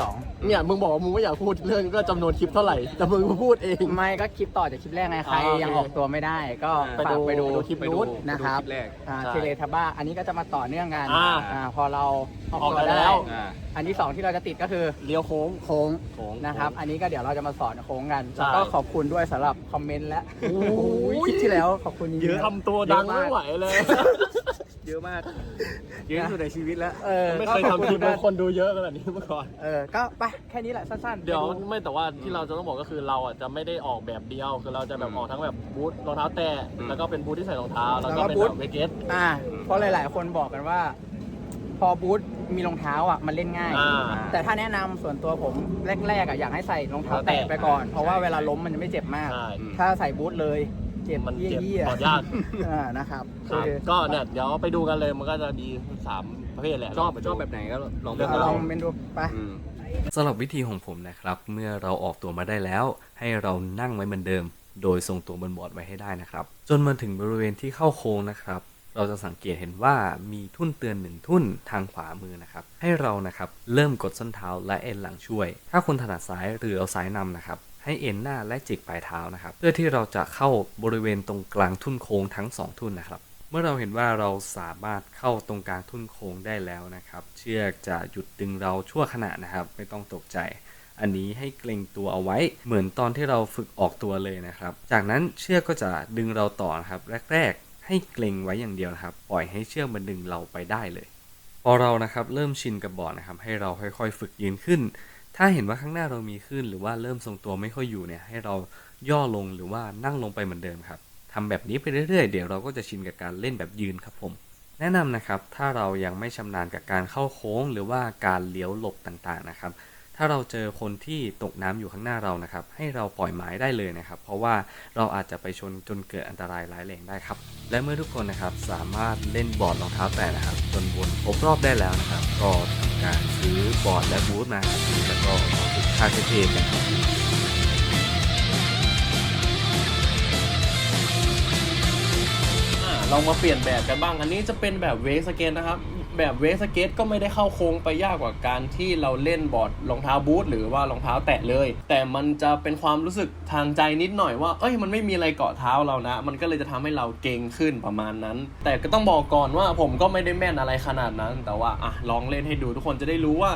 สองเนี่ยมึงบอกว่ามึงไม่อยากพูดเรื่องก็จำนวนคลิปเท่าไหร่แต่มึงพูดเอง ไม่ก็คลิปต่อจากคลิปแรกไงใคร อ๋อโอเคยังออกตัวไม่ได้ก็ไปฝากดูไปดูไปดูคลิปไปดูนู้นนะครับไปดูคลิปแรกอ่าใช่เทเลทับบ้าอันนี้ก็จะมาต่อเนื่องกันอ่าอ่าพอเราออกออกตัวกันได้แล้ว อ่า อันที่สองที่เราจะติดก็คือเลี้ยวโค้ง โค้งโค้งนะครับ อันนี้ก็เดี๋ยวเราจะมาสอนโค้งกันใช่แล้วก็ขอบคุณด้วยสำหรับคอมเมนต์และโอ้ย คลิปที่แล้วขอบคุณจริงๆเยอะครับทำตัวดังไม่ไหวเลย เยอะมาก เยอะที่สุดในชีวิตแล้วเออไม่เคยก็ขอบทำคคุลิณปด้ให้วยคนดูเยอะขนาดนี้มาก่อน เออ ก็ไปแค่นี้แหละสั้นๆเดี๋ยวไปไม่แต่ว่าที่เราจะต้องบอกก็คือเราอะจะไม่ได้ออกแบบเดียวคือเราจะแบบอืมออกทั้งแบบบูทรองเท้าแตะอืมแล้วก็เป็นบูทที่ใส่รองเท้าแล้วแล้วก็ก็เป็นบูทแบบเวกเกตอ่าเพราะหลาย ๆ คนบอกกันว่า พอบูทมีรองเท้าอะมันเล่นง่ายอ่าแต่ถ้าแนะนำส่วนตัวผมแรกๆอะอยากให้ใส่รองเท้าแตะไปก่อน เพราะว่าเวลาล้มมันจะไม่เจ็บมากใช่ถ้าใส่บูทเลย เจ็บมันเยี่เจ็บยถอดยากๆอ่านะครับครับโอเคก็เนี่ยเดี๋ยวไปดูกันเลยมันก็จะดีสามประเภทแหละชอบไปชดูอบแบบไหนก็ลองเลือกเอาเอาลองเป็นดูไป อืม สำหรับวิธีของผมนะครับ เมื่อเราออกตัวมาได้แล้ว ให้เรานั่งไว้เหมือนเดิม โดยทรงตัวบนบอร์ดไว้ให้ได้นะครับ จนมาถึงบริเวณที่เข้าโค้งนะครับ เราจะสังเกตเห็นว่ามีทุ่นเตือนหนึ่งทุ่นทางขวามือนะครับ ให้เรานะครับเริ่มกดส้นเท้าและเอ็นหลังช่วย ถ้าคนถนัดซ้ายหรือเอาซ้ายนำนะครับ ให้เอ็นหน้าและจิกปลายเท้านะครับ เพื่อที่เราจะเข้าบริเวณตรงกลางทุ่นโค้งทั้งสองทุ่นนะครับ เมื่อเราเห็นว่าเราสามารถเข้าตรงกลางทุ่นโค้งได้แล้วนะครับ เชือกจะหยุดดึงเราชั่วขณะนะครับ ไม่ต้องตกใจ อันนี้ให้เกรงตัวเอาไว้เหมือนตอนที่เราฝึกออกตัวเลยนะครับ จากนั้นเชือกก็จะดึงเราต่อนะครับ แรก ๆ ให้เกรงไว้อย่างเดียวนะครับ ปล่อยให้เชือกมันดึงเราไปได้เลย พอเรานะครับเริ่มชินกับบอร์ดนะครับ ให้เราค่อยๆ ฝึกยืนขึ้น ถ้าเห็นว่าข้างหน้าเรามีขึ้น หรือว่าเริ่มทรงตัวไม่ค่อยอยู่เนี่ยให้เราย่อลงหรือว่านั่งลงไปเหมือนเดิมครับทำแบบนี้ไปเรื่อยๆ เดี๋ยวเราก็จะชินกับการเล่นแบบยืนครับผม แนะนำนะครับ ถ้าเรายังไม่ชำนาญกับการเข้าโค้ง หรือว่าการเลี้ยวหลบต่างๆนะครับ ถ้าเราเจอคนที่ตกน้ำอยู่ข้างหน้าเรานะครับ ให้เราปล่อยไม้ได้เลยนะครับ เพราะว่าเราอาจจะไปชนจนเกิดอันตรายร้ายแรงได้ครับ และเมื่อทุกคนนะครับสามารถเล่นบอร์ดรองเท้าแตะนะครับ จนวนครบรอบได้แล้วนะครับก็ การซื้อบอร์ดและบูธมาแล้วก็มาฝึกท่าเท่ๆกันครับอ่าลองมาเปลี่ยนแบบกันบ้าง อันนี้จะเป็นแบบเวสเกนนะครับ แบบเวสเกตก็ไม่ได้เข้าโค้งไปยากกว่าการที่เราเล่นบอร์ดรองเท้าบูทหรือว่ารองเท้าแตะเลย แต่มันจะเป็นความรู้สึกทางใจนิดหน่อยว่า เอ้ยมันไม่มีอะไรเกาะเท้าเรานะ มันก็เลยจะทำให้เราเก่งขึ้นประมาณนั้น แต่ก็ต้องบอกก่อนว่าผมก็ไม่ได้แม่นอะไรขนาดนั้น แต่ว่าอะลองเล่นให้ดูทุกคนจะได้รู้ว่า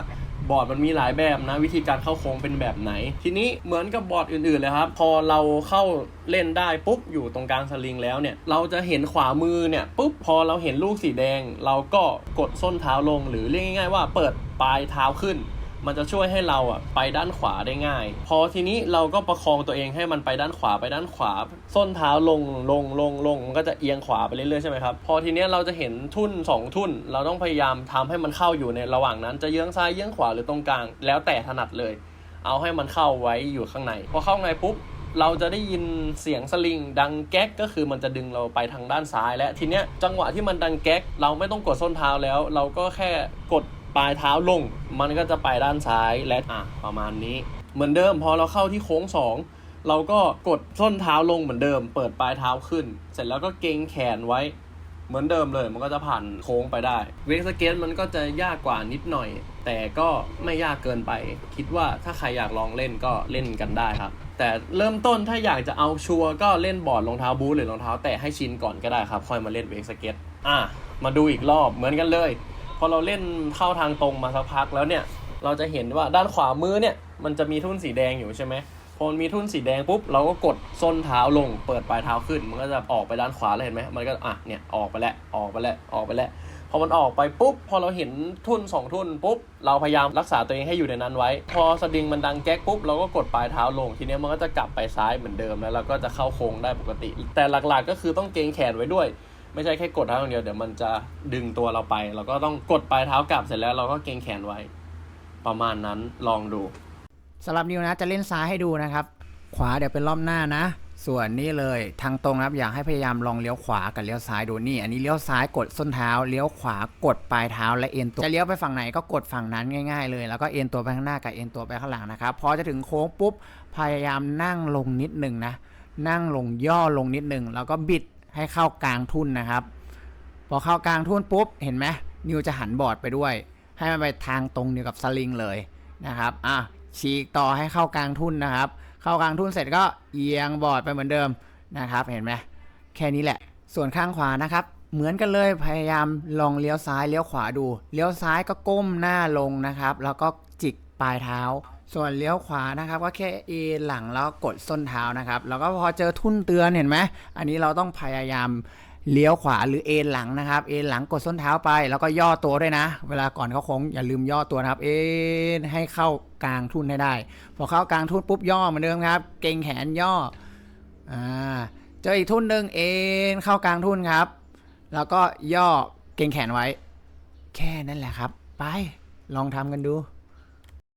บอร์ดมันมีหลายแบบนะ วิธีการเข้าโค้งเป็นแบบไหน ทีนี้เหมือนกับบอร์ดอื่นๆเลยครับ พอเราเข้าเล่นได้ปุ๊บอยู่ตรงกลางสลิงแล้วเนี่ย เราจะเห็นขวามือเนี่ยปุ๊บพอเราเห็นลูกสีแดง เราก็กดส้นเท้าลงหรือเรียกง่ายๆว่าเปิดปลายเท้าขึ้น มันจะช่วยให้เราอะไปด้านขวาได้ง่าย พอทีนี้เราก็ประคองตัวเองให้มันไปด้านขวาไปด้านขวา ส้นเท้าลงลงลงลงมันก็จะเอียงขวาไปเรื่อยๆใช่ไหมครับพอทีเนี้ยเราจะเห็นทุ่นสองทุ่น เราต้องพยายามทำให้มันเข้าอยู่ในระหว่างนั้นจะเยื้องซ้ายเยื้องขวาหรือตรงกลาง แล้วแต่ถนัดเลย เอาให้มันเข้าไว้อยู่ข้างในพอเข้าในปุ๊บเราจะได้ยินเสียงสลิงดังแก๊กก็คือมันจะดึงเราไปทางด้านซ้าย และทีเนี้ยจังหวะที่มันดังแก๊กเราไม่ต้องกดส้นเท้าแล้ว เราก็แค่กด ปลายเท้าลง มันก็จะไปด้านซ้ายและอะประมาณนี้ เหมือนเดิมพอเราเข้าที่โค้งสองเราก็กดส้นเท้าลงเหมือนเดิม เปิดปลายเท้าขึ้น เสร็จแล้วก็เกรงแขนไว้ เหมือนเดิมเลย มันก็จะผ่านโค้งไปได้เวกสเก็ตมันก็จะยากกว่านิดหน่อย แต่ก็ไม่ยากเกินไป คิดว่าถ้าใครอยากลองเล่นก็เล่นกันได้ครับแต่เริ่มต้นถ้าอยากจะเอาชัวร์ก็เล่นบอร์ดรองเท้าบูทหรือรองเท้าแตะให้ชินก่อนก็ได้ครับ ค่อยมาเล่นเวกสเก็ตอะมาดูอีกรอบเหมือนกันเลย พอเราเล่นเข้าทางตรงมาสักพักแล้วเนี่ย เราจะเห็นว่าด้านขวามือเนี่ย มันจะมีทุ่นสีแดงอยู่ใช่ไหมพอมันมีทุ่นสีแดงปุ๊บเราก็กดส้นเท้าลง เปิดปลายเท้าขึ้น มันก็จะออกไปด้านขวาเลยเห็นไหมมันก็อะเนี่ยออกไปแล้วออกไปแล้วออกไปแล้วพอมันออกไปปุ๊บพอเราเห็นทุ่นสองทุ่นปุ๊บเราพยายามรักษาตัวเองให้อยู่ในนั้นไว้ พอสดิงมันดังแก๊กปุ๊บเราก็กดปลายเท้าลง ทีนี้มันก็จะกลับไปซ้ายเหมือนเดิมแล้วเราก็จะเข้าโค้งได้ปกติ แต่หลักๆก็คือต้องเกรงแขนไว้ด้วย ไม่ใช่แค่กดเท้าอย่างเดียวเดี๋ยวมันจะดึงตัวเราไป เราก็ต้องกดปลายเท้ากลับเสร็จแล้วเราก็เกรงแขนไว้ ประมาณนั้นลองดูสำหรับนิวนะจะเล่นซ้ายให้ดูนะครับ ขวาเดี๋ยวเป็นรอบหน้านะ ส่วนนี้เลยทางตรงนะครับอยากให้พยายามลองเลี้ยวขวากับเลี้ยวซ้ายดูนี่ อันนี้เลี้ยวซ้ายกดส้นเท้าเลี้ยวขวากดปลายเท้าและเอ็นตัวจะเลี้ยวไปฝั่งไหนก็กดฝั่งนั้นง่าย ๆ เลย แล้วก็เอ็นตัวไปข้างหน้ากับเอ็นตัวไปข้างหลังนะครับพอจะถึงโค้งปุ๊บพยายามนั่งลงนิดหนึ่งนะนั่งลงย่อลงนิดหนึ่งแล้วก็บิด ให้เข้ากลางทุ่นนะครับ พอเข้ากลางทุ่นปุ๊บเห็นไหมนิวจะหันบอร์ดไปด้วย ให้มันไปทางตรงเดียวกับสลิงเลยนะครับอะฉีกต่อให้เข้ากลางทุ่นนะครับ เข้ากลางทุ่นเสร็จก็เอียงบอร์ดไปเหมือนเดิมนะครับ เห็นไหมแค่นี้แหละ ส่วนข้างขวานะครับ เหมือนกันเลยพยายามลองเลี้ยวซ้ายเลี้ยวขวาดู เลี้ยวซ้ายก็ก้มหน้าลงนะครับ แล้วก็จิกปลายเท้า ส่วนเลี้ยวขวานะครับก็แค่เอนหลังแล้วกดส้นเท้านะครับ แล้วก็พอเจอทุ่นเตือนเห็นไหมอันนี้เราต้องพยายามเลี้ยวขวาหรือเอนหลังนะครับเอนหลังกดส้นเท้าไป แล้วก็ย่อตัวด้วยนะ เวลาก่อนเขาโค้งอย่าลืมย่อตัวนะครับ เอนให้เข้ากลางทุ่นให้ได้ พอเข้ากลางทุ่นปุ๊บย่อเหมือนเดิมครับ เก่งแขนย่ออ่าเจออีกทุ่นหนึ่งเอ็นเข้ากลางทุ่นครับ แล้วก็ย่อเก่งแขนไว้ แค่นั้นแหละครับ ไปลองทำกันดู